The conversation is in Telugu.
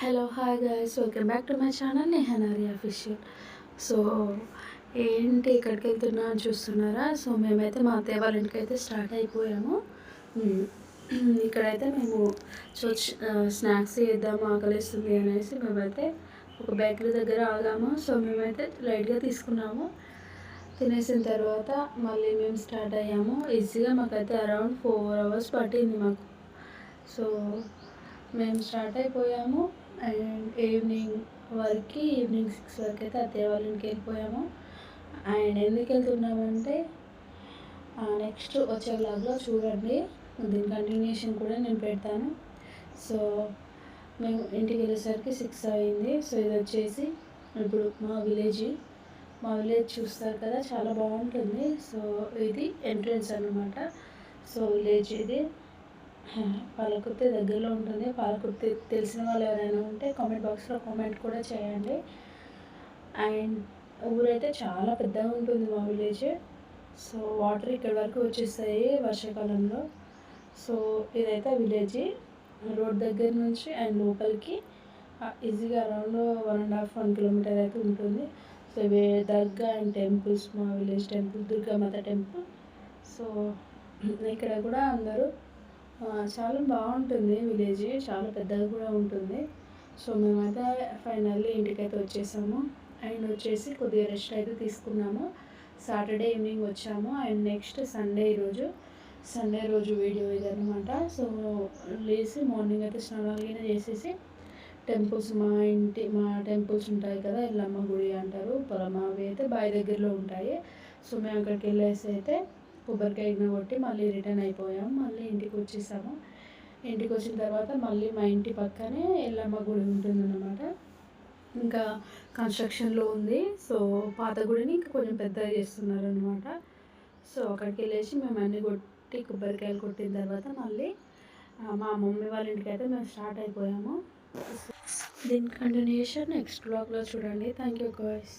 Hello hi guys welcome back to my channel Nehanari official so ఏంటి ఎక్కడికి వెళ్తున్నా అని చూస్తున్నారా? సో మేమైతే మా అత్తయ్య వాళ్ళ ఇంటికి అయితే స్టార్ట్ అయిపోయాము ఇక్కడైతే మేము సో స్నాక్స్ చేద్దాము ఆకలిస్తుంది అనేసి మేమైతే ఒక బేకరీ దగ్గర ఆగాము. సో మేమైతే లైట్గా తీసుకున్నాము. తినేసిన తర్వాత మళ్ళీ మేము స్టార్ట్ అయ్యాము. ఈజీగా మాకైతే అరౌండ్ ఫోర్ అవర్స్ పట్టింది మాకు. సో మేము స్టార్ట్ అయిపోయాము. అండ్ ఈవినింగ్ వరకు ఈవినింగ్ సిక్స్ వరకు అయితే అత్తయ్య వాళ్ళ ఇంటికి వెళ్ళిపోయాము. అండ్ ఎందుకు వెళ్తున్నామంటే నెక్స్ట్ వచ్చే వ్లాగ్లో చూడండి దీని కంటిన్యూషన్ కూడా నేను పెడతాను. సో మేము ఇంటికి వెళ్ళేసరికి సిక్స్ అయింది. సో ఇది వచ్చేసి ఇప్పుడు మా విలేజ్. మా విలేజ్ చూస్తారు కదా చాలా బాగుంటుంది. సో ఇది ఎంట్రన్స్ అనమాట సో విలేజ్ ఇది. పాలకుర్తి దగ్గరలో ఉంటుంది. పాలకుర్తి తెలిసిన వాళ్ళు ఎవరైనా ఉంటే కామెంట్ బాక్స్లో కామెంట్ కూడా చేయండి. అండ్ ఊరైతే చాలా పెద్దగా ఉంటుంది మా విలేజ్ సో వాటర్ ఇక్కడ వరకు వచ్చేస్తాయి వర్షాకాలంలో. సో ఇదైతే విలేజ్ రోడ్ దగ్గర నుంచి అండ్ లోపలికి ఈజీగా around one and half one kilometer అయితే ఉంటుంది. సో ఇవి దర్గా అండ్ టెంపుల్స్ మా village temple Durgamata temple so ఇక్కడ కూడా అందరూ చాలా బాగుంటుంది విలేజ్ చాలా పెద్దగా కూడా ఉంటుంది. సో మేమైతే ఫైనల్లీ ఇంటికైతే వచ్చేసాము. అండ్ వచ్చేసి కొద్దిగా రెస్ట్ అయితే తీసుకున్నాము. సాటర్డే ఈవినింగ్ వచ్చాము. అండ్ నెక్స్ట్ సండే ఈరోజు సండే రోజు వీడియో ఇదనమాట సో లేచి మార్నింగ్ అయితే స్నానాలు చేసేసి టెంపుల్స్ మా ఇంటి మా టెంపుల్స్ ఉంటాయి కదా ఇల్లమ్మ గుడి అంటారు పొలం అవి అయితే బావి దగ్గరలో ఉంటాయి. సో మేము అక్కడికి వెళ్ళేసి అయితే కొబ్బరికాయ కొట్టి మళ్ళీ రిటర్న్ అయిపోయాము. మళ్ళీ ఇంటికి వచ్చేసాము. ఇంటికి వచ్చిన తర్వాత మళ్ళీ మా ఇంటి పక్కనే ఎల్లమ్మ గుడి ఉంటుందన్నమాట. ఇంకా కన్స్ట్రక్షన్లో ఉంది. సో పాత గుడిని ఇంకా కొంచెం పెద్దగా చేస్తున్నారు అనమాట సో అక్కడికి వెళ్ళేసి మేము అన్నీ కొట్టి కొబ్బరికాయలు కొట్టిన తర్వాత మళ్ళీ మా మమ్మీ వాళ్ళ ఇంటికి అయితే మేము స్టార్ట్ అయిపోయాము. దీని కంటిన్యూషన్ నెక్స్ట్ బ్లాగ్లో చూడండి. Thank you guys